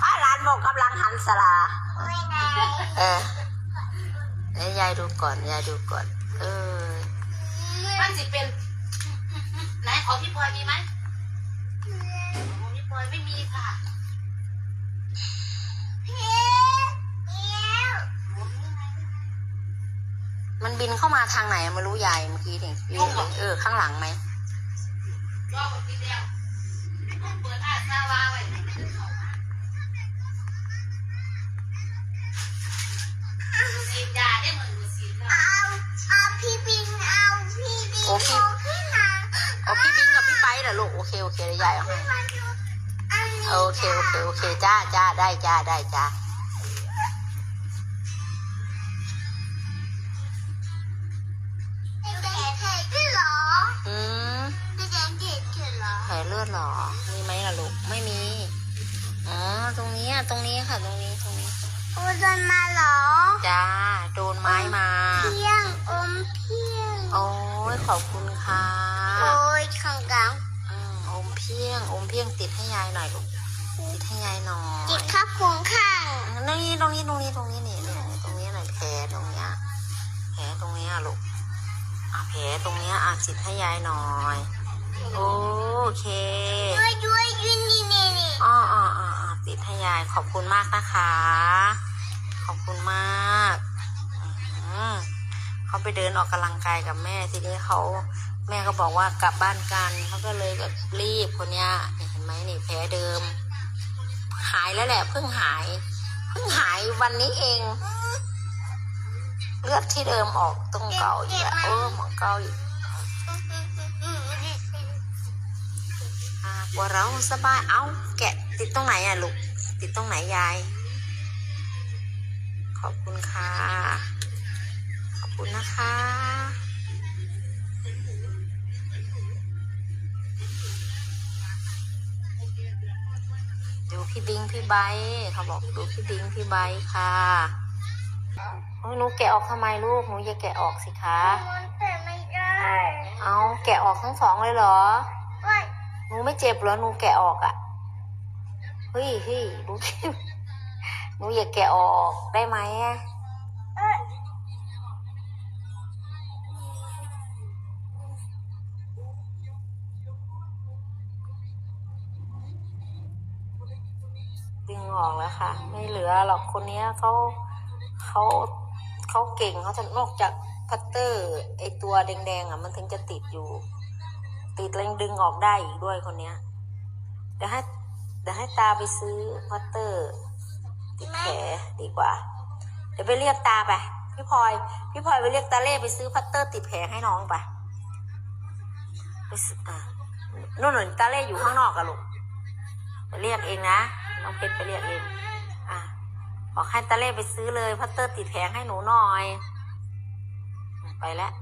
ถ้าร้านโมกกำลังหันสลาเออไอ้ยายดูก่อนยายดูก่อน เออมันจิเป็นไหนของพี่พลอยมีไหมของพี่พลอยไม่มีค่ะมันบินเข้ามาทางไหนมารู้ยายเมื่อกี้เองเออ ข้างหลังไหมก็เปิดได้ โอ้พี่บิงกับพี่ไปเหรอลูกโอเคโอเคเดี๋ยวยายเอาให้โอเคโอเคโอเคจ้าจ้าได้จ้าได้จ้าอืมแผลเลือดเหรอ มีไหมล่ะลูก ไม่มี อ๋อ ตรงนี้อะตรงนี้ค่ะ ตรงนี้ ตรงนี้จ้า โดนไม้มาโอ้ย ขอบคุณค่ะอืมอมเพียง อมเพียงติดให้ยายหน่อยลูกติดให้ยายหน่อยจิตข้าพุงข้างตรงนี้ตรงนี้ตรงนี้ตรงนี้นี่นี่ตรงนี้หน่อยแผลตรงเนี้ยแผลตรงเนี้ยลูกอะแผลตรงเนี้ยอะติดให้ยายหน่อย โอเคด้วยด้วยยืนนี่นี่นี่อ๋ออ๋ออ๋ออ๋อติดให้ยายขอบคุณมากนะคะ ขอบคุณมาก อืม เขาไปเดินออกกำลังกายกับแม่ ทีนี้เขาแม่ก็บอกว่ากลับบ้านกันเขาก็เลยแบบรีบคนเนี้ยเห็นไหมนี่แผลเดิม หายแล้วแหละเพิ่งหายเพิ่งหายวันนี้เอง เลือดที่เดิมออกตรงเก่าอีกแล้วเออหมองเก่าอีกอ่ว่าเราสบายเอาแกะติดตรงไหนอะลูกติดตรงไหนยาย ขอบคุณค่ะ คุณนะคะดูพี่บิงพี่ไบร์ทเขาบอกดูพี่บิงพี่ไบร์ทค่ะโอ้ยหนูแกะออกทำไมลูกหนูอย่าแกะออกสิคะมันแต่ไม่ได้ เอาแกะออกทั้งสองเลยเหรอเว้ยหนูไม่เจ็บเหรอหนูแกะออกอะ่ะเฮ้ยเฮ้ยหนูหนูอย่าแกะออกได้ไหมอะ ดึงออกแล้วค่ะ ไม่เหลือหรอกคนเนี้ยเขาเขาเขาเก่งเขาจะนอกจากพัตเตอร์ไอตัวแดงๆอะ มันถึงจะติดอยู่ ติดแล้วยังดึงออกได้อีกด้วยคนเนี้ยเดี๋ยวให้เดี๋ยวให้ตาไปซื้อพัตเตอร์ ติดแผลดีกว่า เดี๋ยวไปเรียกตาไปพี่พลอย พี่พลอยไปเรียกตาเล่ไปซื้อพัตเตอร์ติดแผลให้น้องไปไปซื้ออะนู่นหนุนตาเล่อยู่ข้างนอกอะลูกไปเรียกเองนะ น้องเพชรไปเรียกเองอะบอกให้ตาเล่ไปซื้อเลยพัตเตอร์ติดแผงให้หนูหน่อย ไปแล้ว